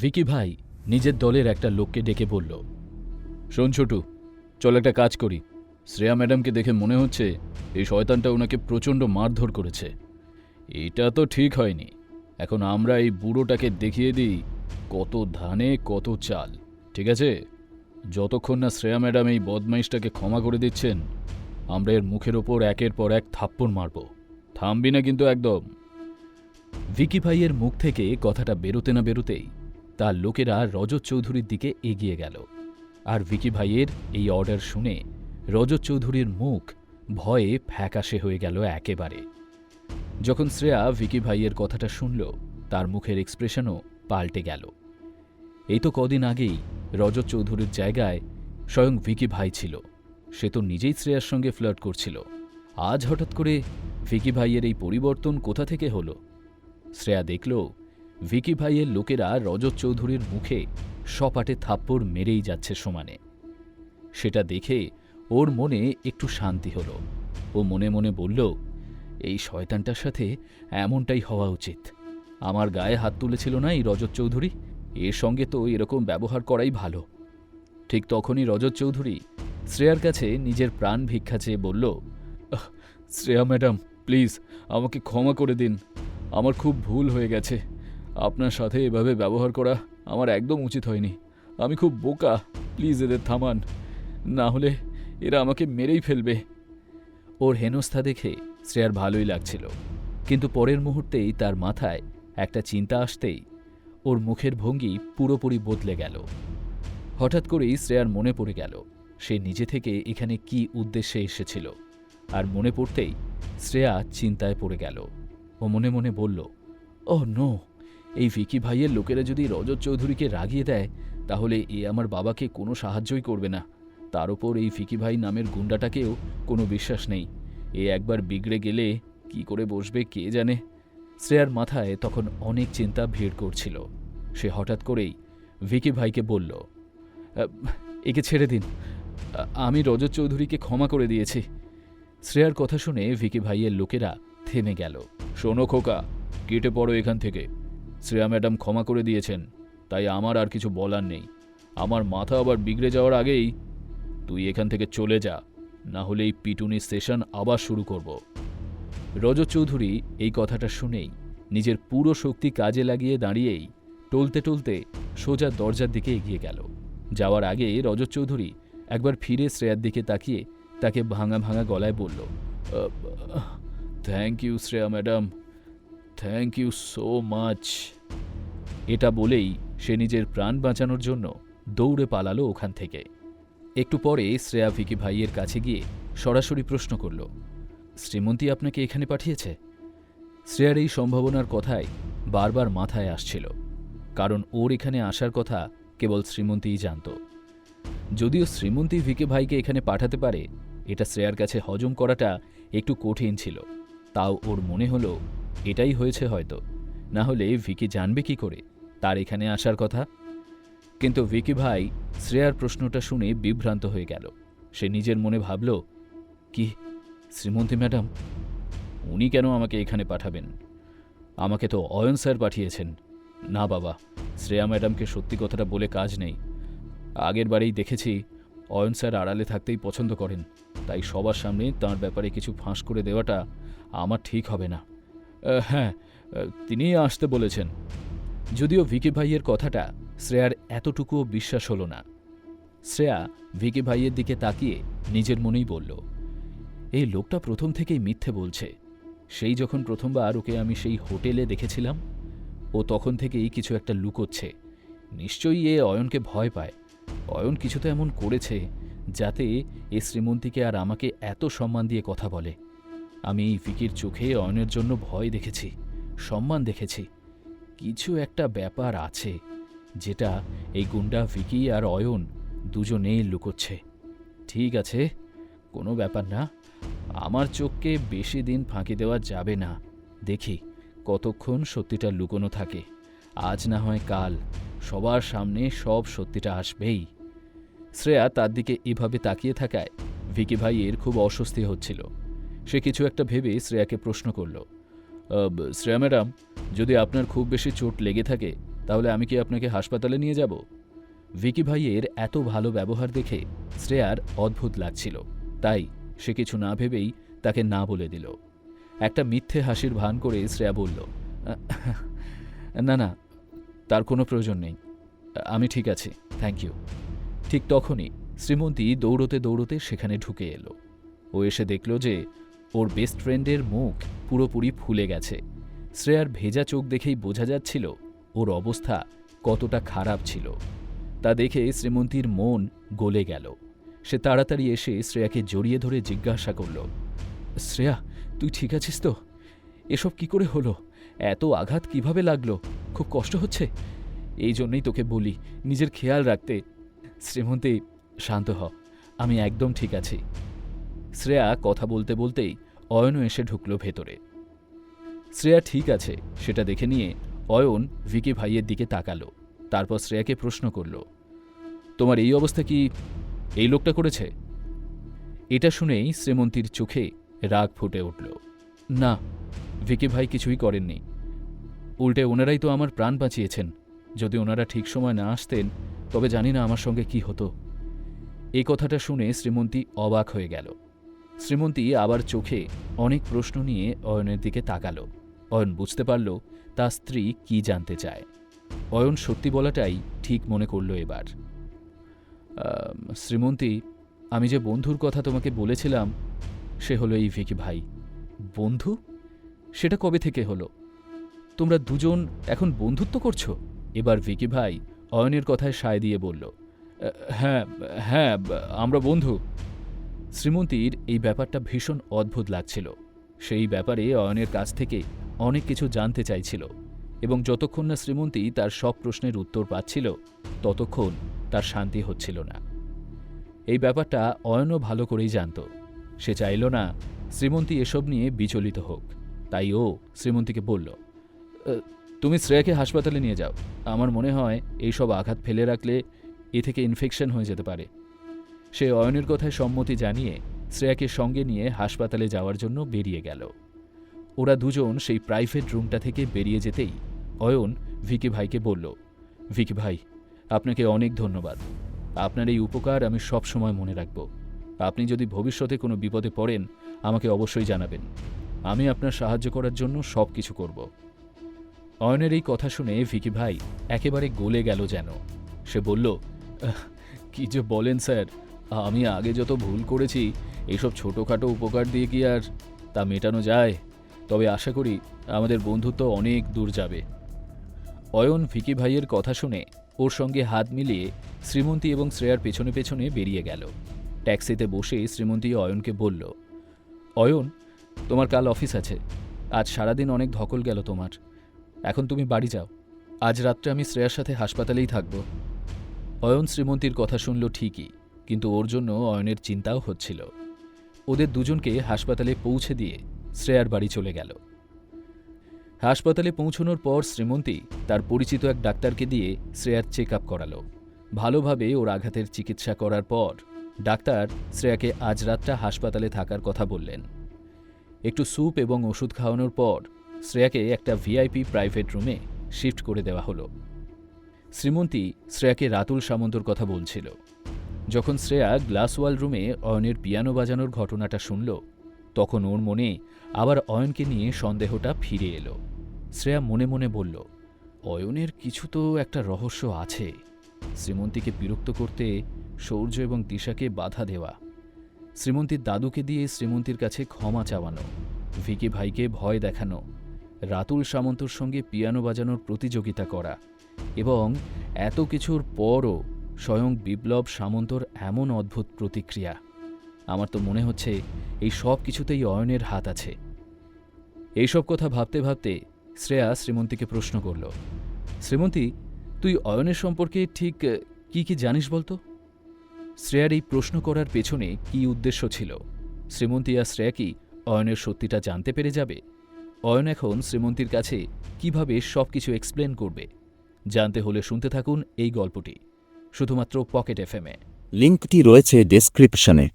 ভিকি ভাই নিজের দলের একটা লোককে ডেকে বলল, শোন ছোটু, চল একটা কাজ করি। শ্রেয়া ম্যাডামকে দেখে মনে হচ্ছে এই শয়তানটা ওনাকে প্রচণ্ড মারধর করেছে। এটা তো ঠিক হয়নি। এখন আমরা এই বুড়োটাকে দেখিয়ে দিই কত ধানে, কত চাল, ঠিক আছে? যতক্ষণ না শ্রেয়া ম্যাডাম এই বদমাইশটাকে ক্ষমা করে দিচ্ছেন, আমরা এর মুখের ওপর একের পর এক থাপ্পড় মারব। থামবি না কিন্তু একদম। ভিকি ভাইয়ের মুখ থেকে কথাটা বেরোতে না বেরোতেই তার লোকেরা রজত চৌধুরীর দিকে এগিয়ে গেল। আর ভিকি ভাইয়ের এই অর্ডার শুনে রজত চৌধুরীর মুখ ভয়ে ফ্যাকাশে হয়ে গেল একেবারে। যখন শ্রেয়া ভিকি ভাইয়ের কথাটা শুনল, তার মুখের এক্সপ্রেশনও পাল্টে গেল। এই তো কদিন আগেই রজত চৌধুরীর জায়গায় স্বয়ং ভিকি ভাই ছিল। সে তো নিজেই শ্রেয়ার সঙ্গে ফ্লার্ট করছিল। আজ হঠাৎ করে ভিকি ভাইয়ের এই পরিবর্তন কোথা থেকে হলো? শ্রেয়া দেখল ভিকি ভাইয়ের লোকেরা রজত চৌধুরীর মুখে সপাটে থাপ্পড় মেরেই যাচ্ছে সমানে। সেটা দেখে ওর মনে একটু শান্তি হলো। ও মনে মনে বলল, এই শয়তানটার সাথে এমনটাই হওয়া উচিত। আমার গায়ে হাত তুলেছিল না এই রজত চৌধুরী? এর সঙ্গে তো এরকম ব্যবহার করাই ভালো। ঠিক তখনই রজত চৌধুরী শ্রেয়ার কাছে নিজের প্রাণ ভিক্ষা চেয়ে বলল শ্রেয়া ম্যাডাম, প্লিজ আমাকে ক্ষমা করে দিন। আমার খুব ভুল হয়ে গেছে। আপনার সাথে এভাবে ব্যবহার করা আমার একদম উচিত হয়নি। আমি খুব বোকা। প্লিজ এদের থামান। না হলে এরা আমাকে মেরেই ফেলবে। ওর হেনস্থা দেখে শ্রেয়ার ভালোই লাগছিল। কিন্তু পরের মুহূর্তেই তার মাথায় একটা চিন্তা আসতেই ওর মুখের ভঙ্গি পুরোপুরি বদলে গেল। হঠাৎ করেই শ্রেয়ার মনে পড়ে গেল, সে নিজে থেকে এখানে কি উদ্দেশ্যে এসেছিল। আর মনে পড়তেই শ্রেয়া চিন্তায় পড়ে গেল। ও মনে মনে বলল ও নো। এই ভিকি ভাইয়ের লোকেরা যদি রজত চৌধুরীকে রাগিয়ে দেয়, তাহলে এ আমার বাবাকে কোনো সাহায্যই করবে না। তার ওপর এই ফিকি ভাই নামের গুন্ডাটাকেও কোনো বিশ্বাস নেই। এ একবার বিগড়ে গেলে কি করে বসবে কে জানে? শ্রেয়ার মাথায় তখন অনেক চিন্তা ভিড় করছিল। সে হঠাৎ করেই ভিকি ভাইকে বলল একে ছেড়ে দিন। আমি রজত চৌধুরীকে ক্ষমা করে দিয়েছি। শ্রেয়ার কথা শুনে ভিকি ভাইয়ের লোকেরা থেমে গেল। শোনো খোকা, কেটে পড়ো এখান থেকে। শ্রেয়া ম্যাডাম ক্ষমা করে দিয়েছেন, তাই আমার আর কিছু বলার নেই। আমার মাথা আবার বিগড়ে যাওয়ার আগেই তুই এখান থেকে চলে যা, না হলে এই পিটুনি সেশন আবার শুরু করব। রজত চৌধুরী এই কথাটা শুনেই নিজের পুরো শক্তি কাজে লাগিয়ে দাঁড়িয়েই টলতে টলতে সোজা দরজার দিকে এগিয়ে গেল। যাওয়ার আগে রজত চৌধুরী একবার ফিরে শ্রেয়ার দিকে তাকিয়ে তাকে ভাঙা ভাঙা গলায় বলল thank you Shreya madam. Thank you so much এটা বলেই সে নিজের প্রাণ বাঁচানোর জন্য দৌড়ে পালালো ওখান থেকে। একটু পরে শ্রেয়া ভিকি ভাইয়ের কাছে গিয়ে সরাসরি প্রশ্ন করল, শ্রীমন্তী আপনাকে এখানে পাঠিয়েছে? শ্রেয়ার এই সম্ভাবনার কথাই বারবার মাথায় আসছিল, কারণ ওর এখানে আসার কথা কেবল শ্রীমন্তীই জানত। যদিও শ্রীমন্তী ভিকে ভাইকে এখানে পাঠাতে পারে, এটা শ্রেয়ার কাছে হজম করাটা একটু কঠিন ছিল, তাও ওর মনে হলো এটাই হয়েছে হয়তো। না হলে ভিকি জানবে কি করে? তার এখানে আসার কথা? কিন্তু ভিকি ভাই শ্রেয়ার প্রশ্নটা শুনে বিভ্রান্ত হয়ে গেল। সে নিজের মনে ভাবল, কি, শ্রীমন্তী ম্যাডাম, উনি কেন আমাকে এখানে পাঠাবেন? আমাকে তো অয়ন স্যার পাঠিয়েছেন। না বাবা, শ্রেয়া ম্যাডামকে সত্যি কথাটা বলে কাজ নেই। আগের বারেই দেখেছি, অয়ন স্যার আড়ালে থাকতেই পছন্দ করেন। তাই সবার সামনে তার ব্যাপারে কিছু ফাঁস করে দেওয়াটা আমার ঠিক হবে না। হ্যাঁ তিনিই আসতে বলেছেন। যদিও ভিকি ভাইয়ের কথাটা শ্রেয়ার এতটুকুও বিশ্বাস হলো না। শ্রেয়া ভিকি ভাইয়ের দিকে তাকিয়ে নিজের মনেই বলল, এই লোকটা প্রথম থেকেই মিথ্যে বলছে। সেই যখন প্রথমবার ওকে আমি সেই হোটেলে দেখেছিলাম, ও তখন থেকেই কিছু একটা লুকোচ্ছে। নিশ্চয়ই এ অয়নকে ভয় পায়। অয়ন কিছু তো এমন করেছে যাতে এ শ্রীমন্তীকে আর আমাকে এত সম্মান দিয়ে কথা বলে। আমি এই ফিকির চোখে অয়নের জন্য ভয় দেখেছি, সম্মান দেখেছি। কিছু একটা ব্যাপার আছে যেটা এই গুন্ডা ভিকি আর অয়ন দুজনেই লুকোচ্ছে। ঠিক আছে, কোনো ব্যাপার না। আমার চোখকে বেশি দিন ফাঁকি দেওয়া যাবে না। দেখি কতক্ষণ সত্যিটা লুকোনো থাকে। আজ না হয় কাল। সবার সামনে সব সত্যিটা আসবেই। শ্রেয়া তার দিকে এভাবে তাকিয়ে থাকায় ভিকি ভাইয়ের খুব অস্বস্তি হচ্ছিল। সে কিছু একটা ভেবে শ্রেয়াকে প্রশ্ন করল শ্রেয়া ম্যাডাম, যদি আপনার খুব বেশি চোট লেগে থাকে, তাহলে আমি কি আপনাকে হাসপাতালে নিয়ে যাব? ভিকি ভাইয়ের এত ভালো ব্যবহার দেখে শ্রেয়ার অদ্ভুত লাগছিল, তাই সে কিছু না ভেবেই তাকে না বলে দিল। একটা মিথ্যে হাসির ভান করে শ্রেয়া বলল না না, তার কোনো প্রয়োজন নেই, আমি ঠিক আছি থ্যাংক ইউ ঠিক তখনই শ্রীমন্তী দৌড়তে দৌড়তে সেখানে ঢুকে এলো। ও এসে দেখল যে ওর বেস্ট ফ্রেন্ডের মুখ পুরোপুরি ফুলে গেছে। শ্রেয়ার ভেজা চোখ দেখেই বোঝা যাচ্ছিল ওর অবস্থা কতটা খারাপ ছিল। তা দেখে শ্রীমন্তীর মন গলে গেল। সে তাড়াতাড়ি এসে শ্রেয়াকে জড়িয়ে ধরে জিজ্ঞাসা করল, শ্রেয়া, তুই ঠিক আছিস তো? এসব কি করে হলো? এত আঘাত কীভাবে লাগল? খুব কষ্ট হচ্ছে? এই জন্যই তোকে বলি, নিজের খেয়াল রাখতে। শ্রীমন্তী, শান্ত হ, আমি একদম ঠিক আছি। শ্রেয়া কথা বলতে বলতেই অয়নও এসে ঢুকলো ভেতরে। শ্রেয়া ঠিক আছে, সেটা দেখে নিয়ে অয়ন ভিকি ভাইয়ের দিকে তাকালো, তারপর শ্রেয়াকে প্রশ্ন করল, তোমার এই অবস্থা কি এই লোকটা করেছে? এটা শুনেই শ্রীমন্তীর চোখে রাগ ফুটে উঠল। না, ভিকি ভাই কিছুই করেননি। উল্টে ওনারাই তো আমার প্রাণ বাঁচিয়েছেন। যদি ওনারা ঠিক সময় না আসতেন, তবে জানি না আমার সঙ্গে কি হতো। এই কথাটা শুনে শ্রীমন্তী অবাক হয়ে গেল। শ্রীমন্তী আবার চোখে অনেক প্রশ্ন নিয়ে অয়নের দিকে তাকালো। অয়ন বুঝতে পারল তার স্ত্রী কি জানতে চায়। অয়ন সত্যি বলাটাই ঠিক মনে করল এবার। শ্রীমন্তী, আমি যে বন্ধুর কথা তোমাকে বলেছিলাম, সে হলো এই ভিকি ভাই। বন্ধু? সেটা কবে থেকে হলো? তোমরা দুজন এখন বন্ধুত্ব করছ? এবার ভিকি ভাই অয়নের কথায় সায় দিয়ে বলল হ্যাঁ হ্যাঁ আমরা বন্ধু। শ্রীমন্তীর এই ব্যাপারটা ভীষণ অদ্ভুত লাগছিল। সেই ব্যাপারে অয়নের কাছ থেকে অনেক কিছু জানতে চাইছিল এবং যতক্ষণ না শ্রীমন্তী তার সব প্রশ্নের উত্তর পাচ্ছিল, ততক্ষণ তার শান্তি হচ্ছিল না। এই ব্যাপারটা অয়নও ভালো করেই জানত। সে চাইল না শ্রীমন্তী এসব নিয়ে বিচলিত হোক। তাই ও শ্রীমন্তীকে বলল তুমি শ্রেয়াকে হাসপাতালে নিয়ে যাও। আমার মনে হয় এই সব আঘাত ফেলে রাখলে এ থেকে ইনফেকশন হয়ে যেতে পারে। সে অয়নের কথায় সম্মতি জানিয়ে শ্রেয়াকে সঙ্গে নিয়ে হাসপাতালে যাওয়ার জন্য বেরিয়ে গেল। ওরা দুজন সেই প্রাইভেট রুমটা থেকে বেরিয়ে যেতেই অয়ন ভিকি ভাইকে বলল ভিকি ভাই আপনাকে অনেক ধন্যবাদ। আপনার এই উপকার আমি সব সময় মনে রাখব। আপনি যদি ভবিষ্যতে কোনো বিপদে পড়েন আমাকে অবশ্যই জানাবেন। আমি আপনার সাহায্য করার জন্য সব কিছু করব। অয়নের এই কথা শুনে ভিকি ভাই একেবারে গলে গেল যেন। সে বলল "আহ, কি যে বলেন স্যার আমি আগে যত ভুল করেছি এইসব ছোটোখাটো উপকার দিয়ে কি আর তা মেটানো যায়? তবে আশা করি আমাদের বন্ধুত্ব অনেক দূর যাবে। অয়ন ভিকি ভাইয়ের কথা শুনে ওর সঙ্গে হাত মিলিয়ে শ্রীমন্তী এবং শ্রেয়ার পেছনে পেছনে বেরিয়ে গেল। ট্যাক্সিতে বসে শ্রীমন্তী অয়নকে বলল, অয়ন, তোমার কাল অফিস আছে। আজ সারাদিন অনেক ধকল গেল তোমার। এখন তুমি বাড়ি যাও। আজ রাত্রে আমি শ্রেয়ার সাথে হাসপাতালেই থাকব। অয়ন শ্রীমন্তীর কথা শুনল ঠিকই। কিন্তু ওর জন্য অয়নের চিন্তাও হচ্ছিল। ওদের দুজনকে হাসপাতালে পৌঁছে দিয়ে শ্রেয়ার বাড়ি চলে গেল। হাসপাতালে পৌঁছানোর পর শ্রীমন্তী তার পরিচিত এক ডাক্তারকে দিয়ে শ্রেয়ার চেক আপ করালো। ভালোভাবে ওর আঘাতের চিকিৎসা করার পর ডাক্তার শ্রেয়াকে আজ রাতটা হাসপাতালে থাকার কথা বললেন। একটু স্যুপ এবং ওষুধ খাওয়ানোর পর শ্রেয়াকে একটা ভিআইপি প্রাইভেট রুমে শিফট করে দেওয়া হলো। শ্রীমন্তী শ্রেয়াকে রাতুল সামন্তর কথা বলছিল। যখন শ্রেয়া গ্লাসওয়াল রুমে অয়নের পিয়ানো বাজানোর ঘটনাটা শুনল, তখন ওর মনে আবার অয়নকে নিয়ে সন্দেহটা ফিরে এলো। শ্রেয়া মনে মনে বলল, অয়নের কিছু তো একটা রহস্য আছে। শ্রীমন্তীকে বিরক্ত করতে সৌর্য এবং দিশাকে বাধা দেওয়া। শ্রীমন্তীর দাদুকে দিয়ে শ্রীমন্তীর কাছে ক্ষমা চাওয়ানো, ভিকি ভাইকে ভয় দেখানো, রাতুল সামন্তর সঙ্গে পিয়ানো বাজানোর প্রতিযোগিতা করা এবং এত কিছুর পরও স্বয়ং বিপ্লব সামন্তর এমন অদ্ভুত প্রতিক্রিয়া। আমার তো মনে হচ্ছে এই সব কিছুতেই অয়নের হাত আছে। এইসব কথা ভাবতে ভাবতে শ্রেয়া শ্রীমন্তীকে প্রশ্ন করল, শ্রীমন্তী, তুই অয়নের সম্পর্কে ঠিক কি কি জানিস বলতো? শ্রেয়ার এই প্রশ্ন করার পেছনে কি উদ্দেশ্য ছিল? শ্রীমন্তী আর শ্রেয়া কি অয়নের সত্যিটা জানতে পেরে যাবে? অয়ন এখন শ্রীমন্তীর কাছে কীভাবে সব কিছু এক্সপ্লেন করবে? জানতে হলে শুনতে থাকুন এই গল্পটি। শুধুমাত্র পকেট এফএমে। লিঙ্কটি রয়েছে ডেসক্রিপশনে।